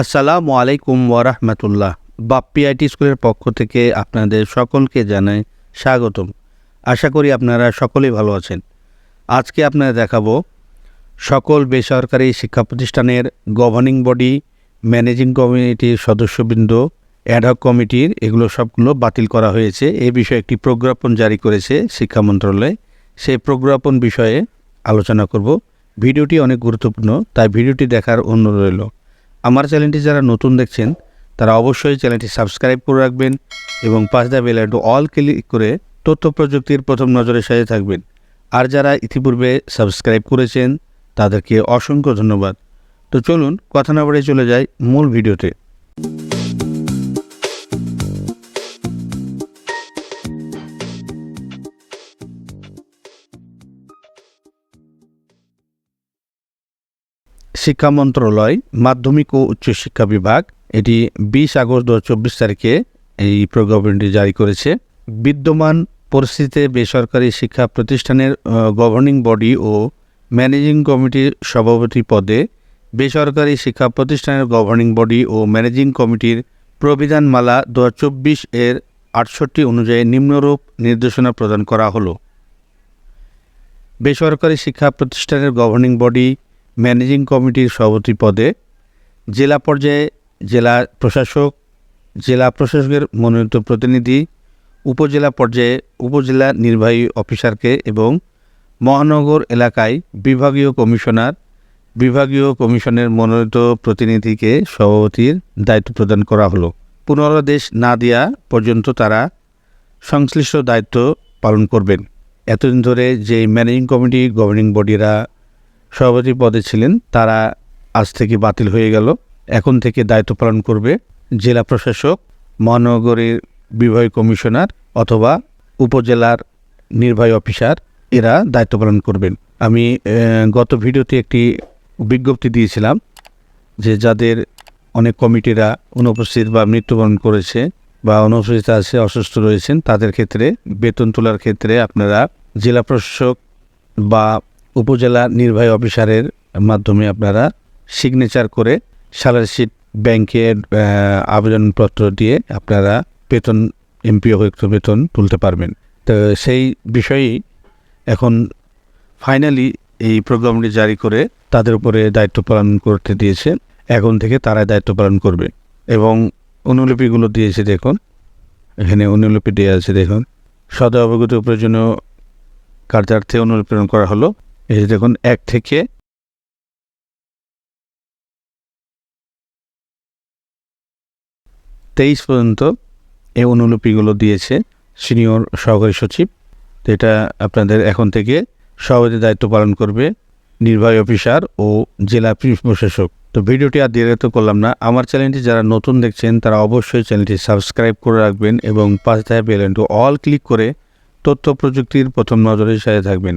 আসসালামু আলাইকুম ওরহমতুল্লাহ বাপ্পি আইটি স্কুলের পক্ষ থেকে আপনাদের সকলকে জানাই স্বাগতম। আশা করি আপনারা সকলেই ভালো আছেন। আজকে আপনারা দেখাবো সকল বেসরকারি শিক্ষা প্রতিষ্ঠানের গভর্নিং বডি ম্যানেজিং কমিটির সদস্যবৃন্দ অ্যাডহক কমিটির এগুলো সবগুলো বাতিল করা হয়েছে। এ বিষয়ে একটি প্রজ্ঞাপন জারি করেছে শিক্ষা মন্ত্রণালয়। সেই প্রজ্ঞাপন বিষয়ে আলোচনা করব। ভিডিওটি অনেক গুরুত্বপূর্ণ, তাই ভিডিওটি দেখার অনুরোধ রইল। আমার চ্যানেলটি যারা নতুন দেখছেন, তারা অবশ্যই চ্যানেলটি সাবস্ক্রাইব করে রাখবেন এবং পাঁচ দা বেল আইকন অল ক্লিক করে তথ্য প্রযুক্তির প্রথম নজরে সাজে থাকবেন। আর যারা ইতিপূর্বে সাবস্ক্রাইব করেছেন, তাদেরকে অসংখ্য ধন্যবাদ। তো চলুন, কথা না বাড়িয়ে চলে যাই মূল ভিডিওতে। শিক্ষা মন্ত্রণালয়, মাধ্যমিক ও উচ্চশিক্ষা বিভাগ, এটি বিশ আগস্ট দু চব্বিশ তারিখে এই প্রজ্ঞাপনটি জারি করেছে। বিদ্যমান পরিস্থিতিতে বেসরকারি শিক্ষা প্রতিষ্ঠানের গভর্নিং বডি ও ম্যানেজিং কমিটির সভাপতি পদে বেসরকারি শিক্ষা প্রতিষ্ঠানের গভর্নিং বডি ও ম্যানেজিং কমিটির প্রবিধানমালা দু হাজার চব্বিশ এর আটষট্টি অনুযায়ী নিম্নরূপ নির্দেশনা প্রদান করা হলো। বেসরকারি শিক্ষা প্রতিষ্ঠানের গভর্নিং বডি ম্যানেজিং কমিটির সভাপতি পদে জেলা পর্যায়ে জেলা প্রশাসক, জেলা প্রশাসকের মনোনীত প্রতিনিধি, উপজেলা পর্যায়ে উপজেলা নির্বাহী অফিসারকে এবং মহানগর এলাকায় বিভাগীয় কমিশনার, বিভাগীয় কমিশনের মনোনীত প্রতিনিধিকে সভাপতির দায়িত্ব প্রদান করা হলো। পুনরাদেশ না দেওয়া পর্যন্ত তারা সংশ্লিষ্ট দায়িত্ব পালন করবেন। এতদিন ধরে যে ম্যানেজিং কমিটি, গভর্নিং বডিরা সভাপতি পদে ছিলেন, তারা আজ থেকে বাতিল হয়ে গেল। এখন থেকে দায়িত্ব পালন করবে জেলা প্রশাসক, মহানগরীর বিভাগীয় কমিশনার অথবা উপজেলার নির্বাহী অফিসার, এরা দায়িত্ব পালন করবেন। আমি গত ভিডিওতে একটি বিজ্ঞপ্তি দিয়েছিলাম যে যাদের অনেক কমিটিরা অনুপস্থিত বা মৃত্যুবরণ করেছে বা অনুপস্থিত আছে, অসুস্থ রয়েছেন, তাদের ক্ষেত্রে, বেতন তোলার ক্ষেত্রে আপনারা জেলা প্রশাসক বা উপজেলা নির্বাহী অফিসারের মাধ্যমে আপনারা সিগনেচার করে স্যালারি শিট ব্যাংকের আবেদনপত্র দিয়ে আপনারা বেতন এমপিও বেতন তুলতে পারবেন। তো সেই বিষয়েই এখন ফাইনালি এই প্রোগ্রামটি জারি করে তাদের উপরে দায়িত্ব পালন করতে দিয়েছে। এখন থেকে তারা দায়িত্ব পালন করবে। এবং অনুলিপিগুলো দিয়েছে দেখুন। এখানে অনুলিপি দেওয়া আছে দেখুন। সদা অবগত প্রয়োজনীয় কার্যার্থে অনুপ্রেরণ করা হলো। এই যে দেখুন, এক থেকে তেইশ পর্যন্ত এই অনুলিপিগুলো দিয়েছে সিনিয়র সহকারী সচিব। তো এটা আপনাদের এখন থেকে সভাপতি দায়িত্ব পালন করবে নির্বাহী অফিসার ও জেলা পুলিশ প্রশাসক। তো ভিডিওটি আর দিয়ে দীর্ঘায়িত করলাম না। আমার চ্যানেলটি যারা নতুন দেখছেন, তারা অবশ্যই চ্যানেলটি সাবস্ক্রাইব করে রাখবেন এবং পাশে থাকা বেল আইকনটি অল ক্লিক করে তথ্য প্রযুক্তির প্রথম নজরের সাথে থাকবেন।